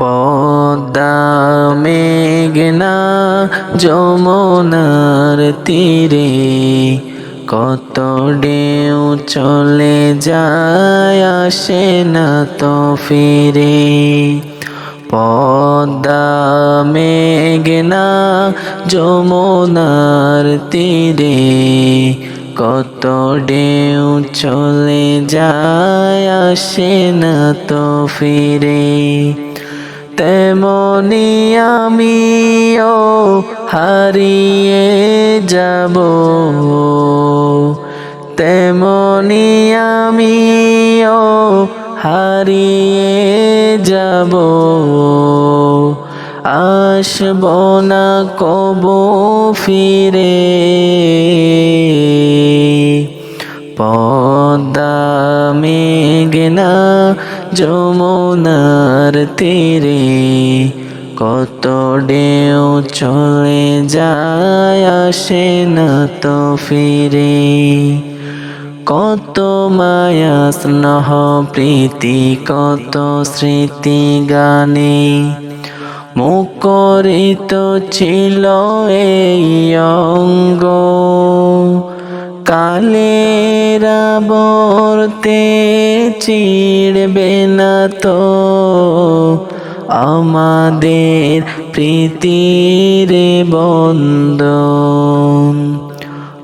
পদা মেঘনা যমুনার তীরে কত ডেউ চলে যায় আসে না তো ফিরে। পদা মেঘনা যমুনার তীরে কত ডেউ চলে যায় আসে না তো ফিরে। তেমনি আমিও হারিয়ে যাব। তেমনি আমিও হারিয়ে যাব। আসব না কব ফিরে। পদ্মা মেঘনা যমুনার তীরে কত ঢেউ চলে যায় আসে না তো ফিরে। কত মায়া স্নেহ প্রীতি, কত স্মৃতি গানে মুখরিত ছিল এই অঙ্গ। কালের বর্তে চিড়বে না তো। আমাদের প্রীতির বন্ধন।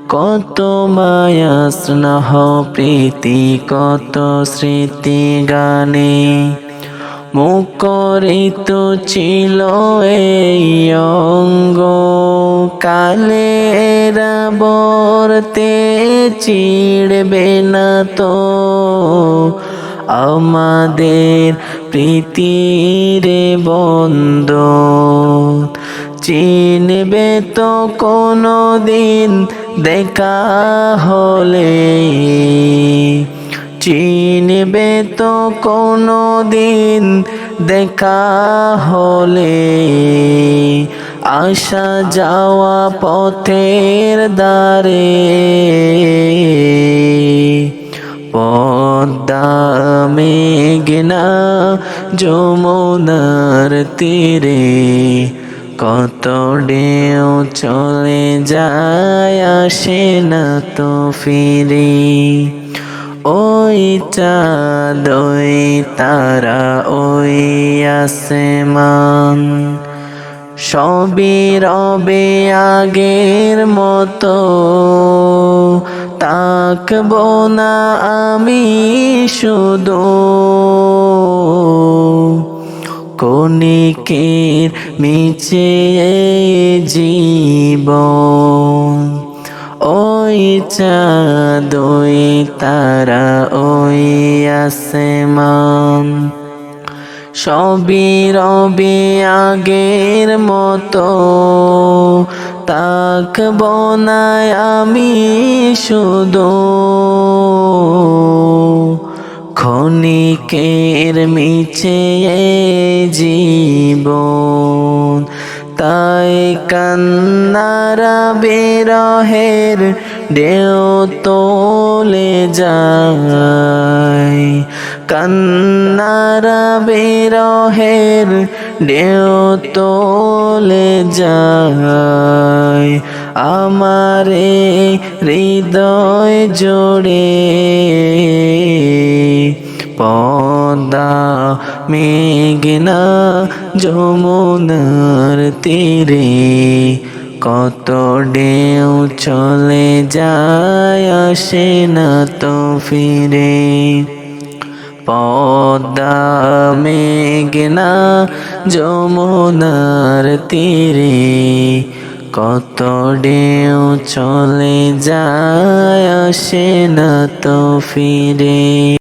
কত মায়া স্নেহ, প্রীতি, কত স্মৃতি গানে। মুখরিত ছিল এই অঙ্গ। কালের বর্তে চিড়বে না তো। আমাদের প্রীতির বন্ধ। চিনবে তো কোনো দিন দেখা হলে। চিনবে তো কোনো দিন দেখা হলে। আসা যাওয়া পথের দ্বারে, পদ্মা মেঘনা যমুনার তীরে, কত ডেও চলে যায় আসে না তো ফিরে। ওই চাঁদ তারা ওই আসমান। সবই রবে আগের মতো। তাকব না আমি শুধু। কণিকের মিছে জীবন। ওই চাঁদ ওই তারা ওই আসমান। সবই রবি আগের মতো। তাক না আমি শুধু ক্ষণিকের মিছে জীবন। তাই কান্নারা বেরহের ঢেউ তোলে যায়। কান্নারা বেরহের ঢেউ তোলে যায়। আমারে হৃদয় জোড়ে পদা মেঘনা যমুনার তীরে কত ডেউ চলে যায় আসে না তো ফিরে। পদ্মা, মেঘনা যমুনার তীরে কত ডেউ চলে যায় আসে না তো ফিরে।